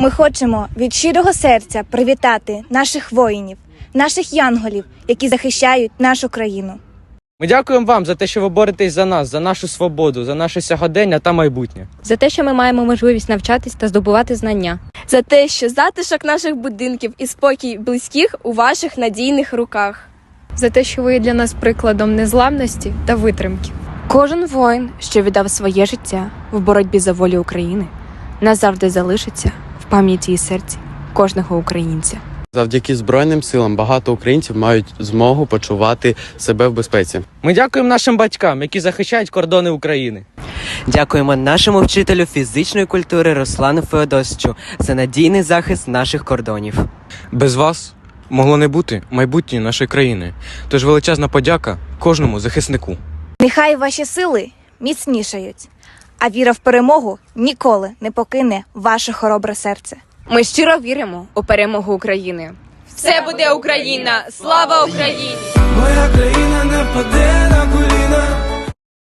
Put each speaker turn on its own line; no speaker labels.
Ми хочемо від щирого серця привітати наших воїнів, наших янголів, які захищають нашу країну.
Ми дякуємо вам за те, що ви боретесь за нас, за нашу свободу, за наше сьогодення та майбутнє.
за те, що ми маємо можливість навчатись та здобувати знання.
за те, що затишок наших будинків і спокій близьких у ваших надійних руках.
за те, що ви є для нас прикладом незламності та витримки.
Кожен воїн, що віддав своє життя в боротьбі за волю України, назавжди залишиться пам'яті і серці кожного українця.
Завдяки Збройним силам багато українців мають змогу почувати себе в безпеці.
Ми дякуємо нашим батькам, які захищають кордони України.
Дякуємо нашому вчителю фізичної культури Руслану Феодосичу за надійний захист наших кордонів.
Без вас могло не бути майбутнє нашої країни. Тож величезна подяка кожному захиснику.
Нехай ваші сили міцнішають, а віра в перемогу ніколи не покине ваше хоробре серце.
Ми щиро віримо у перемогу України.
Все буде Україна! Слава Україні!
Моя країна